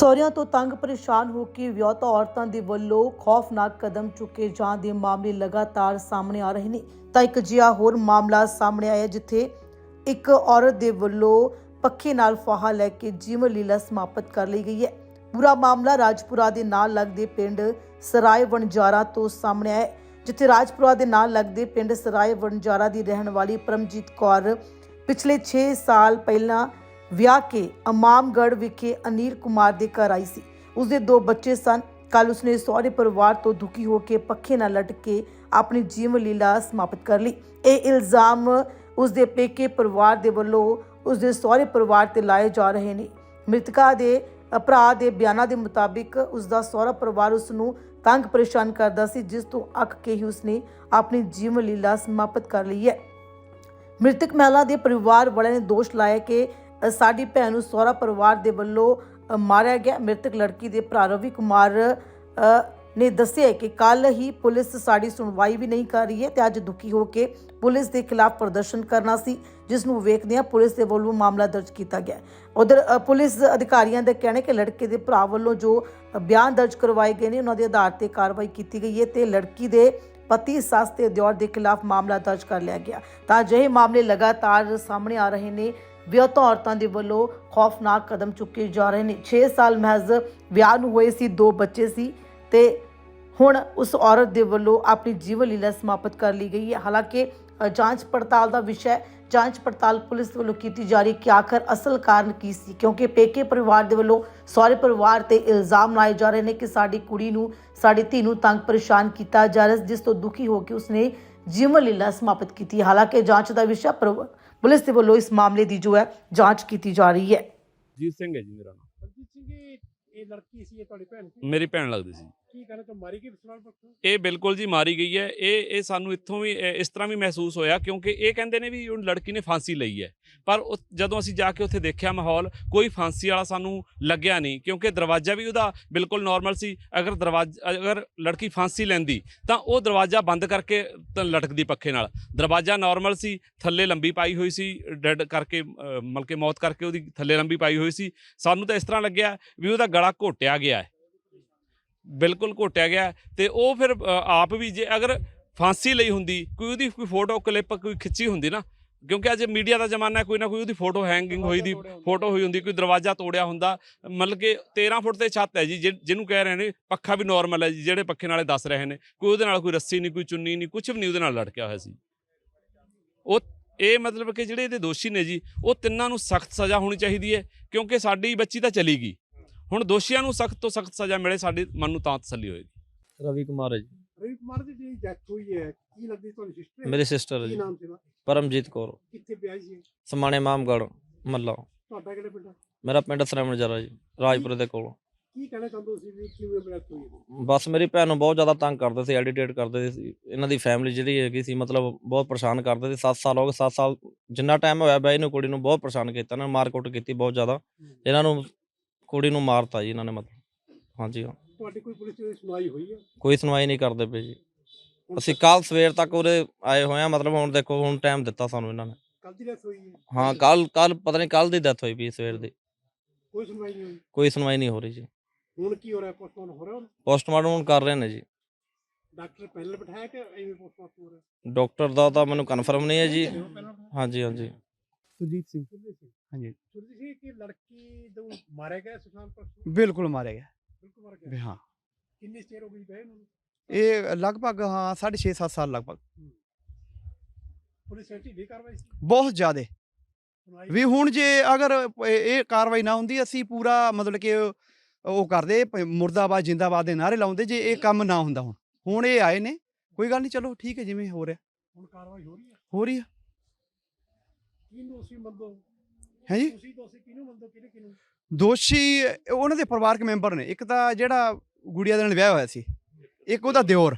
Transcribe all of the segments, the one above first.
ਸਹੁਰਿਆਂ ਤੋਂ ਤੰਗ ਪਰੇਸ਼ਾਨ ਹੋ ਕੇ ਵਿਆਹੁਤਾ ਔਰਤਾਂ ਦੇ ਵੱਲੋਂ ਖੌਫਨਾਕ ਕਦਮ ਚੁੱਕੇ ਜਾਣ ਦੇ ਮਾਮਲੇ ਲਗਾਤਾਰ ਸਾਹਮਣੇ ਆ ਰਹੇ ਨੇ। ਤਾਂ ਇੱਕ ਜਿਹਾ ਹੋਰ ਮਾਮਲਾ ਸਾਹਮਣੇ ਆਇਆ ਜਿੱਥੇ ਇੱਕ ਔਰਤ ਦੇ ਵੱਲੋਂ ਪੱਖੇ ਨਾਲ ਫਾਹਾ ਲੈ ਕੇ ਜੀਵਨ ਲੀਲਾ ਸਮਾਪਤ ਕਰ ਲਈ ਗਈ ਹੈ। ਪੂਰਾ ਮਾਮਲਾ ਰਾਜਪੁਰਾ ਦੇ ਨਾਲ ਲੱਗਦੇ ਪਿੰਡ ਸਰਾਏ ਵਣਜਾਰਾ ਤੋਂ ਸਾਹਮਣੇ ਆਇਆ ਜਿੱਥੇ ਰਾਜਪੁਰਾ ਦੇ ਨਾਲ ਲੱਗਦੇ ਪਿੰਡ ਸਰਾਏ ਵਣਜਾਰਾ ਦੀ ਰਹਿਣ ਵਾਲੀ ਪਰਮਜੀਤ ਕੌਰ ਪਿਛਲੇ 6 ਸਾਲ ਪਹਿਲਾਂ ਵਿਆਹ ਕੇ ਅਮਾਮਗੜ ਵਿਖੇ ਅਨੀਲ ਕੁਮਾਰ ਦੇ ਘਰ ਆਈ ਸੀ। ਉਸਦੇ ਦੋ ਬੱਚੇ ਸਨ। ਕੱਲ ਉਸਨੇ ਸਹੁਰੇ ਪਰਿਵਾਰ ਤੋਂ ਦੁਖੀ ਹੋ ਕੇ ਪੱਖੇ ਨਾਲ ਲਟਕ ਕੇ ਆਪਣੀ ਜੀਵਨ ਲੀਲਾ ਸਮਾਪਤ ਕਰ ਲਈ। ਇਹ ਇਲਜ਼ਾਮ ਉਸਦੇ ਪੇਕੇ ਪਰਿਵਾਰ ਦੇ ਵੱਲੋਂ ਉਸਦੇ ਸਹੁਰੇ ਪਰਿਵਾਰ ਤੇ ਲਾਏ ਜਾ ਰਹੇ ਨੇ। ਮ੍ਰਿਤਕਾ ਦੇ ਭਰਾ ਦੇ ਬਿਆਨਾਂ ਦੇ ਮੁਤਾਬਿਕ ਉਸਦਾ ਸਹੁਰਾ ਪਰਿਵਾਰ ਉਸ ਨੂੰ ਤੰਗ ਪਰੇਸ਼ਾਨ ਕਰਦਾ ਸੀ, ਜਿਸ ਤੋਂ ਅੱਕ ਕੇ ਹੀ ਉਸਨੇ ਆਪਣੀ ਜੀਵਨ ਲੀਲਾ ਸਮਾਪਤ ਕਰ ਲਈ ਹੈ। ਮ੍ਰਿਤਕ ਮਹਿਲਾ ਦੇ ਪਰਿਵਾਰ ਵਾਲਿਆਂ ਨੇ ਦੋਸ਼ ਲਾਇਆ ਕਿ ਸਾਡੀ ਭੈਣ ਨੂੰ ਸਹੁਰਾ ਪਰਿਵਾਰ ਦੇ ਵੱਲੋਂ ਮਾਰਿਆ ਗਿਆ। ਮ੍ਰਿਤਕ ਲੜਕੀ ਦੇ ਭਰਾ ਰਵੀ ਕੁਮਾਰ ਨੇ ਦੱਸਿਆ ਕਿ ਕੱਲ ਹੀ ਪੁਲਿਸ ਸਾਡੀ ਸੁਣਵਾਈ ਵੀ ਨਹੀਂ ਕਰ ਰਹੀ ਹੈ ਤੇ ਅੱਜ ਦੁਖੀ ਹੋ ਕੇ ਪੁਲਿਸ ਦੇ ਖਿਲਾਫ ਪ੍ਰਦਰਸ਼ਨ ਕਰਨਾ ਸੀ, ਜਿਸ ਨੂੰ ਵੇਖਦਿਆਂ ਪੁਲਿਸ ਦੇ ਵੱਲੋਂ ਮਾਮਲਾ ਦਰਜ ਕੀਤਾ ਗਿਆ ਉਧਰ ਪੁਲਿਸ ਅਧਿਕਾਰੀਆਂ ਦਾ ਕਹਿਣਾ ਕਿ ਲੜਕੇ ਦੇ ਭਰਾ ਵੱਲੋਂ ਜੋ ਬਿਆਨ ਦਰਜ ਕਰਵਾਏ ਗਏ ਨੇ, ਉਹਨਾਂ ਦੇ ਆਧਾਰ ਤੇ ਕਾਰਵਾਈ ਕੀਤੀ ਗਈ ਹੈ ਤੇ ਲੜਕੀ ਦੇ ਪਤੀ ਸੱਸ ਤੇ ਦਿਓਰ ਦੇ ਖਿਲਾਫ ਮਾਮਲਾ ਦਰਜ ਕਰ ਲਿਆ ਗਿਆ। ਤਾਂ ਅਜਿਹੇ ਮਾਮਲੇ ਲਗਾਤਾਰ ਸਾਹਮਣੇ ਆ ਰਹੇ ਨੇ। ਵਿਆਹੁਤਾ ਔਰਤਾਂ ਦੇ ਵੱਲੋਂ ਖੌਫਨਾਕ ਕਦਮ ਚੁੱਕੇ ਜਾ ਰਹੇ ਨੇ। 6 ਸਾਲ ਮਹਿਜ਼ ਵਿਆਹ ਨੂੰ ਹੋਏ ਸੀ, ਦੋ ਬੱਚੇ ਸੀ ਤੇ ਹੁਣ ਉਸ ਔਰਤ ਦੇ ਵੱਲੋਂ ਆਪਣੀ ਜੀਵਨ ਲੀਲਾ ਸਮਾਪਤ ਕਰ ਲਈ ਗਈ ਹੈ। ਹਾਲਾਂਕਿ ਜਾਂਚ ਪੜਤਾਲ ਦਾ ਵਿਸ਼ਾ ਜਾਂਚ ਪੜਤਾਲ ਪੁਲਿਸ ਵੱਲੋਂ ਕੀਤੀ ਜਾ ਰਹੀ ਕਿ ਆਖਰ ਅਸਲ ਕਾਰਨ ਕੀ ਸੀ, ਕਿਉਂਕਿ ਪੇਕੇ ਪਰਿਵਾਰ ਦੇ ਵੱਲੋਂ ਸਹੁਰੇ ਪਰਿਵਾਰ ਤੇ ਇਲਜ਼ਾਮ ਲਾਏ ਜਾ ਰਹੇ ਨੇ ਕਿ ਸਾਡੀ ਕੁੜੀ ਨੂੰ, ਸਾਡੀ ਧੀ ਨੂੰ ਤੰਗ ਪਰੇਸ਼ਾਨ ਕੀਤਾ ਜਾ ਰਿਹਾ ਜਿਸ ਤੋਂ ਦੁਖੀ ਹੋ ਕੇ ਉਸਨੇ ਜੀਵਨ ਲੀਲਾ ਸਮਾਪਤ ਕੀਤੀ ਹਾਲਾਂਕਿ, ਜਾਂਚ ਦਾ ਵਿਸ਼ਾ ਪੁਲਿਸ ਦੇ ਵੱਲੋਂ ਇਸ ਮਾਮਲੇ ਦੀ ਜੋ ਹੈ ਜਾਂਚ ਕੀਤੀ ਜਾ ਰਹੀ ਹੈ। ਜੀਤ ਸਿੰਘ ਹੈ ਜੀ ਮੇਰਾ ਨਾਮ। ਇਹ ਇਹ ਲੜਕੀ ਸੀ ਇਹ ਤੁਹਾਡੀ ਭੈਣ ਸੀ? ਮੇਰੀ ਭੈਣ ਲੱਗਦੀ ਸੀ। ਕੀ ਕਹਿੰਦੇ ਤਾਂ ਮਾਰੀ ਗਈ ਸਵਾਲ ਪੁੱਛੋ ਇਹ ਬਿਲਕੁਲ ਜੀ ਮਾਰੀ ਗਈ ਹੈ। ਇਹ ਇਹ ਸਾਨੂੰ ਇੱਥੋਂ ਵੀ ਇਸ ਤਰ੍ਹਾਂ ਵੀ ਮਹਿਸੂਸ ਹੋਇਆ ਕਿਉਂਕਿ ਇਹ ਕਹਿੰਦੇ ਨੇ ਵੀ ਉਹ ਲੜਕੀ ਨੇ ਫਾਂਸੀ ਲਈ ਹੈ। ਪਰ ਉਹ- ਜਦੋਂ ਅਸੀਂ ਜਾ ਕੇ ਉੱਥੇ ਦੇਖਿਆ ਮਾਹੌਲ ਕੋਈ ਫਾਂਸੀ ਵਾਲਾ ਸਾਨੂੰ ਲੱਗਿਆ ਨਹੀਂ ਕਿਉਂਕਿ ਦਰਵਾਜ਼ਾ ਵੀ ਉਹਦਾ ਬਿਲਕੁਲ ਨਾਰਮਲ ਸੀ। ਅਗਰ ਦਰਵਾਜ਼ਾ ਅਗਰ ਲੜਕੀ ਫਾਂਸੀ ਲੈਂਦੀ ਤਾਂ ਉਹ ਦਰਵਾਜ਼ਾ ਬੰਦ ਕਰਕੇ ਤਾਂ ਲਟਕਦੀ ਪੱਖੇ ਨਾਲ। ਦਰਵਾਜ਼ਾ ਨਾਰਮਲ ਸੀ ਥੱਲੇ ਲੰਬੀ ਪਾਈ ਹੋਈ ਸੀ ਡੈਡ ਕਰਕੇ ਅਹ, ਮਤਲਬ ਕਿ ਮੌਤ ਕਰਕੇ ਉਹਦੀ ਥੱਲੇ ਲੰਬੀ ਪਾਈ ਹੋਈ ਸੀ। ਸਾਨੂੰ ਤਾਂ ਇਸ ਤਰ੍ਹਾਂ ਲੱਗਿਆ ਵੀ ਉਹਦਾ ਗਲਾ ਘੋਟਿਆ ਗਿਆ ਹੈ। ਬਿਲਕੁਲ ਘੋਟਿਆ ਗਿਆ ਤੇ ਉਹ ਫਿਰ ਆਪ ਵੀ ਜੇ ਅਗਰ ਫਾਂਸੀ ਲਈ ਹੁੰਦੀ ਕੋਈ ਉਹਦੀ ਕੋਈ ਫੋਟੋ ਕਲਿੱਪ ਕੋਈ ਖਿੱਚੀ ਹੁੰਦੀ ਨਾ ਕਿਉਂਕਿ ਅੱਜ ਮੀਡੀਆ ਦਾ ਜ਼ਮਾਨਾ ਹੈ ਕੋਈ ਨਾ ਕੋਈ ਉਹਦੀ ਫੋਟੋ ਹੈਂਗਿੰਗ ਹੋਈ ਦੀ ਫੋਟੋ ਹੋਈ ਹੁੰਦੀ ਕੋਈ ਦਰਵਾਜ਼ਾ ਤੋੜਿਆ ਹੁੰਦਾ ਮਤਲਬ ਕਿ 13 ਫੁੱਟ ਤੇ ਛੱਤ ਹੈ ਜੀ ਜਿਹ- ਜਿਹਨੂੰ ਕਹਿ ਰਹੇ ਨੇ ਪੱਖਾ ਵੀ ਨਾਰਮਲ ਹੈ ਜੀ ਜਿਹੜੇ ਪੱਖੇ ਨਾਲੇ ਦੱਸ ਰਹੇ ਨੇ ਕੋਈ ਉਹਦੇ ਨਾਲ ਕੋਈ ਰੱਸੀ ਨਹੀਂ ਕੋਈ ਚੁੰਨੀ ਨਹੀਂ ਕੁਝ ਵੀ ਨਹੀਂ ਉਹਦੇ ਨਾਲ ਲਟਕਿਆ ਹੋਇਆ ਸੀ। ਉਹ ਇਹ ਮਤਲਬ ਕਿ ਜਿਹੜੇ ਇਹਦੇ ਦੋਸ਼ੀ ਨੇ ਜੀ ਉਹ ਤਿੰਨਾਂ ਨੂੰ ਸਖਤ ਸਜ਼ਾ ਹੋਣੀ ਚਾਹੀਦੀ ਹੈ ਕਿਉਂਕਿ ਸਾਡੀ ਬੱਚੀ ਤਾਂ ਚਲੀ ਗਈ। ਹੁਣ ਦੋਸ਼ੀਆਂ ਨੂੰ ਸਖਤ ਤੋਂ ਸਖਤ ਸਜ਼ਾ ਮਿਲੇ ਸਾਡੇ ਮਨ ਨੂੰ ਤਾਂ ਤਸੱਲੀ ਹੋਏਗੀ। ਰਵੀ ਕੁਮਾਰ ਜੀ। ਰਵੀ ਕੁਮਾਰ ਦੀ ਜਿਹੜੀ ਡੈਥ ਹੋਈ ਹੈ ਕੀ ਲੱਗਦੀ ਤੁਹਾਡੀ ਸਿਸਟਰ ਮੇਰੀ ਸਿਸਟਰ ਜੀ। ਪਰਮਜੀਤ ਕੌਰ। ਕਿੱਥੇ ਵਿਆਹੀ ਸੀ ਸਮਾਣੇ ਮਾਮਗੜ ਮੱਲਾ। ਤੁਹਾਡਾ ਕਿਹੜੇ ਪਿੰਡ? ਮੇਰਾ ਪਿੰਡ ਸਰਵਣ ਜਰਾ ਜੀ ਰਾਜਪੁਰੇ ਦੇ ਕੋਲ। ਕੀ ਕਹਿਣਾ ਚਾਹੁੰਦੇ ਸੀ ਵੀ ਕਿਵੇਂ ਡੈਥ ਹੋਈ? ਬਸ ਮੇਰੀ ਭੈਣ ਨੂੰ ਬਹੁਤ ਜ਼ਿਆਦਾ ਤੰਗ ਕਰਦੇ ਸੀ ਐਡੀਟੇਟ ਕਰਦੇ ਸੀ ਇਹਨਾਂ ਦੀ ਫੈਮਿਲੀ ਜਿਹੜੀ ਹੈਗੀ ਸੀ ਮਤਲਬ ਬਹੁਤ ਪਰੇਸ਼ਾਨ ਕਰਦੇ ਸੀ। 7 ਸਾਲ ਹੋ ਗਏ 7 ਸਾਲ ਜਿੰਨਾ ਟਾਈਮ ਹੋਇਆ ਬਈ ਨੂੰ ਕੁੜੀ ਨੂੰ ਬਹੁਤ ਪਰੇਸ਼ਾਨ ਕੀਤਾ ਇਹਨਾਂ ਨੇ ਮਾਰਕੁੱਟ ਕੀਤੀ ਬਹੁਤ ਜ਼ਿਆਦਾ। ਇਹਨਾਂ ਨੂੰ ਕੁੜੀ ਨੂੰ ਮਾਰਤਾ ਜੀ ਇਹਨਾਂ ਨੇ ਮਤਲਬ। ਹਾਂਜੀ ਹਾਂ। ਤੁਹਾਡੀ ਕੋਈ ਪੁਲਿਸ ਦੀ ਸੁਣਵਾਈ ਹੋਈ ਹੈ? ਕੋਈ ਸੁਣਵਾਈ ਨਹੀਂ ਕਰਦੇ ਪਏ ਜੀ। ਅਸੀਂ ਕੱਲ ਸਵੇਰ ਤੱਕ ਉਰੇ ਆਏ ਹੋਏ ਆ ਮਤਲਬ ਹੁਣ ਦੇਖੋ ਹੁਣ ਟਾਈਮ ਦਿੱਤਾ ਸਾਨੂੰ ਇਹਨਾਂ ਨੇ। ਕੱਲ ਦੀ ਡੈਥ ਹੋਈ ਹੈ? ਹਾਂ ਕੱਲ ਕੱਲ ਪਤਾ ਨਹੀਂ ਕੱਲ ਦੀ ਡੈਥ ਹੋਈ ਵੀ ਸਵੇਰ ਦੀ। ਕੋਈ ਸੁਣਵਾਈ ਨਹੀਂ ਹੋਈ? ਕੋਈ ਸੁਣਵਾਈ ਨਹੀਂ ਹੋ ਰਹੀ ਜੀ। ਹੁਣ ਕੀ ਹੋ ਰਿਹਾ? ਪੋਸਟਮਾਰਟਮ ਹੋ ਰਿਹਾ ਹੁਣ? ਪੋਸਟਮਾਰਟਮ ਹੁਣ ਕਰ ਰਹੇ ਨੇ ਜੀ। ਡਾਕਟਰ ਪਹਿਲਾਂ ਬਿਠਾਇਆ ਕਿ ਐਵੇਂ ਪੋਸਟਮਾਰਟਮ ਹੋ ਰਿਹਾ? ਡਾਕਟਰ ਦਾ ਤਾਂ ਮੈਨੂੰ ਕਨਫਰਮ ਨਹੀਂ ਹੈ ਜੀ। ਹਾਂਜੀ ਹਾਂਜੀ। ਸੁਰਜੀਤ ਸਿੰਘ। ਹਾਂਜੀ। ਸੁਣਦੇ ਸੀ ਕਿ ਲੜਕੀ ਨੂੰ ਮਾਰਿਆ ਗਿਆ ਸੁਸ਼ਾਂਤ ਪਰਸੋਂ ਬਿਲਕੁਲ ਮਾਰਿਆ ਗਿਆ। ਬਿਲਕੁਲ ਮਾਰਿਆ ਵੀ ਗਿਆ। ਹਾਂ। ਕਿੰਨੀ ਚਿਰ ਹੋ ਗਈ ਨੂੰ? ਇਹ ਲਗਭਗ ਹਾਂ 6.5 7 ਸਾਲ ਲਗਭਗ। ਪੁਲਿਸ ਸੈਂਟੀ ਦੀ ਕਾਰਵਾਈ ਸੀ? ਬਹੁਤ ਜ਼ਿਆਦੇ। ਵੀ ਹੁਣ ਜੇ ਅਗਰ ਇਹ ਕਾਰਵਾਈ ਨਾ ਹੁੰਦੀ ਅਸੀਂ ਪੂਰਾ ਮਤਲਬ ਕਿ ਉਹ ਕਰਦੇ ਮੁਰਦਾਬਾਦ ਜਿੰਦਾਬਾਦ ਦੇ ਨਾਰੇ ਲਾਉਂਦੇ ਜੇ ਇਹ ਕੰਮ ਨਾ ਹੁੰਦਾ ਹੁਣ। ਹੁਣ ਇਹ ਆਏ ਨੇ। ਕੋਈ ਗੱਲ ਨਹੀਂ ਚਲੋ ਠੀਕ ਹੈ ਜਿਵੇਂ ਹੋ ਰਿਹਾ। ਹੁਣ ਕਾਰਵਾਈ ਹੋ ਰਹੀ ਹੈ? ਹੋ ਰਹੀ ਹੈ। ਦੋਸ਼ੀ ਮੰਦੋ ਹੈ ਜੀ? ਤੁਸੀਂ ਦੋਸ਼ੀ ਕਿਹਨੂੰ ਮੰਦੋ ਕਿਹਨੇ ਕਿਹਨੂੰ? ਦੋਸ਼ੀ ਉਹਨਾਂ ਦੇ ਪਰਿਵਾਰਕ ਮੈਂਬਰ ਨੇ। ਇੱਕ ਤਾਂ ਜਿਹੜਾ ਗੁੜੀਆ ਦੇ ਨਾਲ ਵਿਆਹ ਹੋਇਆ ਸੀ ਇੱਕ ਉਹਦਾ ਦਿਓਰ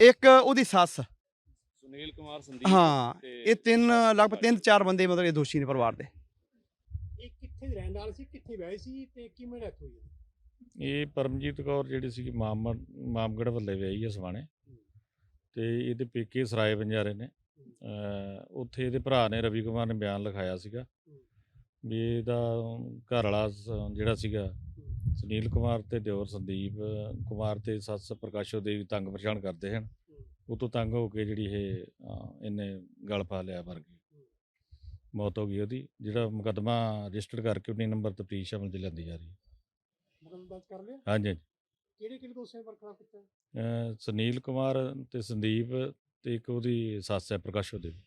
ਇੱਕ ਉਹਦੀ ਸੱਸ। ਸੁਨੀਲ ਕੁਮਾਰ ਸੰਦੀਪ ਹਾਂ ਇਹ ਤਿੰਨ ਲਗਭਗ ਤਿੰਨ ਚਾਰ ਬੰਦੇ ਮਤਲਬ ਇਹ ਦੋਸ਼ੀ ਨੇ ਪਰਿਵਾਰ ਦੇ। ਇਹ ਕਿੱਥੇ ਦੇ ਰਹਿਣ ਵਾਲੇ ਸੀ? ਕਿੱਥੇ ਵਿਆਹੇ ਸੀ ਤੇ ਕਿਵੇਂ ਡੈਥ ਹੋਈ? ਹੈ? ਇਹ ਪਰਮਜੀਤ ਕੌਰ ਜਿਹੜੀ ਸੀ ਮਾਮ ਮਾਮਗੜ ਵੱਲੇ ਵਿਆਹੀ ਹੈ ਸਵਾਣੇ। ਤੇ ਇਹਦੇ ਪੇਕੇ ਸਰਾਏ ਬੰਜਾਰੇ ਨੇ। ਉੱਥੇ ਇਹਦੇ ਭਰਾ ਨੇ ਰਵੀ ਕੁਮਾਰ ਨੇ ਬਿਆਨ ਲਿਖਾਇਆ ਸੀਗਾ ਵੀ ਇਹਦਾ ਘਰ ਵਾਲਾ ਜਿਹੜਾ ਸੀਗਾ ਸੁਨੀਲ ਕੁਮਾਰ ਤੇ ਦਿਓਰ ਸੰਦੀਪ ਕੁਮਾਰ ਤੇ ਸੱਸ ਪ੍ਰਕਾਸ਼ੋ ਦੇਵੀ ਤੰਗ ਪਰੇਸ਼ਾਨ ਕਰਦੇ ਹਨ। ਉਹ ਤੋਂ ਤੰਗ ਹੋ ਕੇ ਜਿਹੜੀ ਇਹ ਇਹਨੇ ਗਲ ਪਾ ਲਿਆ ਮਰ ਗਈ ਮੌਤ ਹੋ ਗਈ ਉਹਦੀ। ਜਿਹੜਾ ਮੁਕੱਦਮਾ ਰਜਿਸਟਰ ਕਰਕੇ 19 ਨੰਬਰ ਤਫਤੀਸ਼ ਅਮਲ 'ਚ ਲਿਆਂਦੀ ਜਾ ਰਹੀ ਹੈ। ਮੁਕੱਦਮਾ ਦਰਜ ਕਰ ਲਿਆ? ਹਾਂਜੀ। ਕਿਹੜੇ ਕਿਹੜੇ ਦੋਸ਼ੀਆਂ ਪਰ ਖਿਲਾਫ ਕੀਤਾ? ਸੁਨੀਲ ਕੁਮਾਰ ਤੇ ਸੰਦੀਪ ਤੇ ਇੱਕ ਉਹਦੀ ਸੱਸ ਹੈ ਪ੍ਰਕਾਸ਼ ਦੇਵੀ